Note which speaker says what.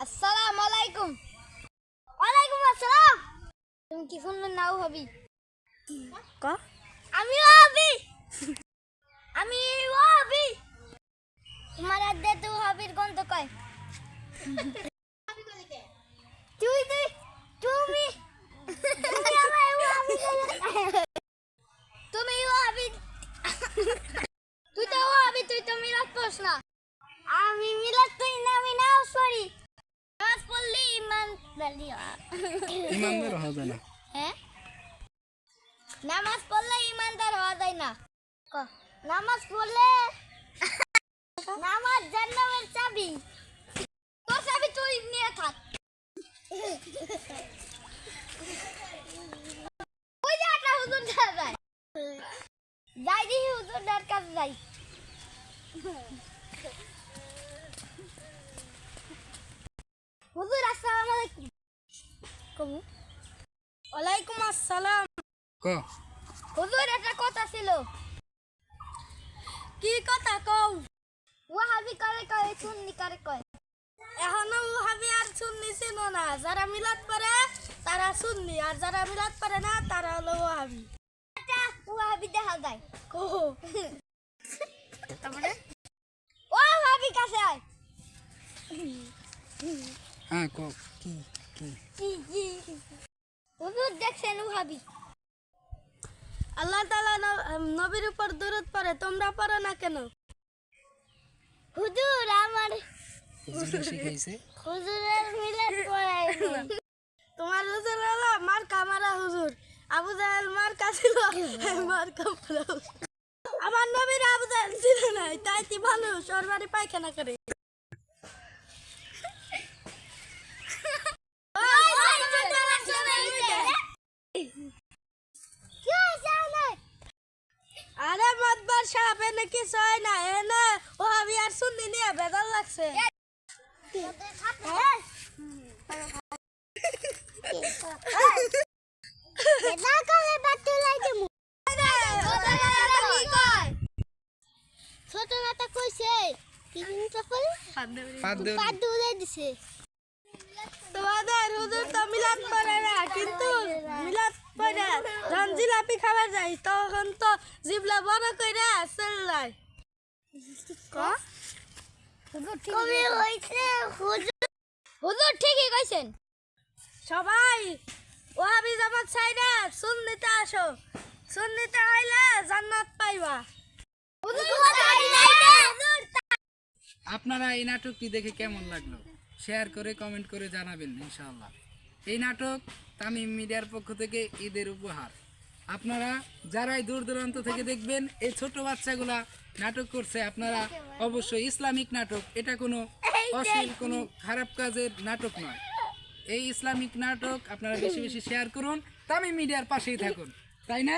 Speaker 1: আসসালামু আলাইকুম ওয়ালাইকুম আসসালাম তুমি কি সুন্দর নাও হবি
Speaker 2: ক?
Speaker 1: আমিও হবি আমি হবি তোমার আদে তো হবির গন্ধ কয়। তুই তুই তুমি। তুমি হবি তুই তো হবি তুই তো মিলাদ পড়স না আমি মিলাদ তুই না আমি নাও সরি নামাজ পড়লি ইমান বেলিয়া
Speaker 3: ইমানদার হওয়া যায় না
Speaker 1: হ্যাঁ নামাজ পড়লে ইমানদার হওয়া যায় না নামাজ পড়লে নামাজ জান্নাতের চাবি তোর চাবি তুই নিয়ে থাক ওই যে একটা হুজুর যাই দেখি হুজুরটার কাছে যাই
Speaker 2: ওয়ালাইকুম আসসালাম।
Speaker 3: ক?
Speaker 1: হুজুর একটা কথা ছিল।
Speaker 2: কি কথা কও?
Speaker 1: ওয়াহাবি করে কয় সুন্নি করে কয়?
Speaker 2: এখনও উহাবি আর সুন্নি ছিল না। যারা মিলাদ পড়ে তারা সুন্নি। আর যারা মিলাদ পড়ে না তারা হলো ওহাবি
Speaker 1: এটা ওয়াহাবি দেখা যায়।
Speaker 2: কো?
Speaker 1: তারপরে ও ভাবি কাছে আয়।
Speaker 3: হ্যাঁ ক? কি কি?
Speaker 1: কি কি? হুজুর দেখছেন ওয়াহাবি
Speaker 2: আল্লাহ তাআলা ন- নবীর উপর দরুদ পড়ে তোমরা পড়ো না কেন?
Speaker 1: হুজুর আমার হুজুরের মিলাদ পড়াই
Speaker 2: তোমার হুজুর হলো মার কামারা হুজুর। আবু জাহেল মার কাছিল মার কামারা আমার নবীর আবু জাহেল ছিল না তাই তি ভালো সরবারি পায়খানা করে
Speaker 1: কি হয়েছে আমার?
Speaker 2: আরে মতবার সাহেব এনে কিছু হয় না এনে ও আমি আর শুননি নিয়ে বেজাল লাগছে।
Speaker 1: ছোট নাটা কইছে কি দিছে।
Speaker 2: তোমাদের হুজুর তো মিলাদ পড়ে না কিন্তু মিলাদ পড়ে যখন জিলাপি খাবার যাই তখন তো জিবলা বড় কইরা
Speaker 1: কবি হইছে হুজুর। হুজুর ঠিকই কইছেন।
Speaker 2: সবাই জামাত চাইনা সুন্নিতে আসো। সুন্নিতে আইলে জান্নাত পাইবা।
Speaker 3: আপনারা এই নাটকটি দেখে কেমন লাগল? শেয়ার করে কমেন্ট করে জানাবেন ইনশাআল্লাহ। এই নাটক তামিম মিডিয়ার পক্ষ থেকে ঈদের উপহার। আপনারা যারাই দূর দূরান্ত থেকে দেখবেন, এই ছোট বাচ্চাগুলা নাটক করছে, আপনারা অবশ্যই ইসলামিক নাটক। এটা কোনো অশ্লীল, কোনো খারাপ কাজের নাটক নয়। এই ইসলামিক নাটক আপনারা বেশি বেশি শেয়ার করুন, তামিম মিডিয়ার পাশেই থাকুন। তাই না?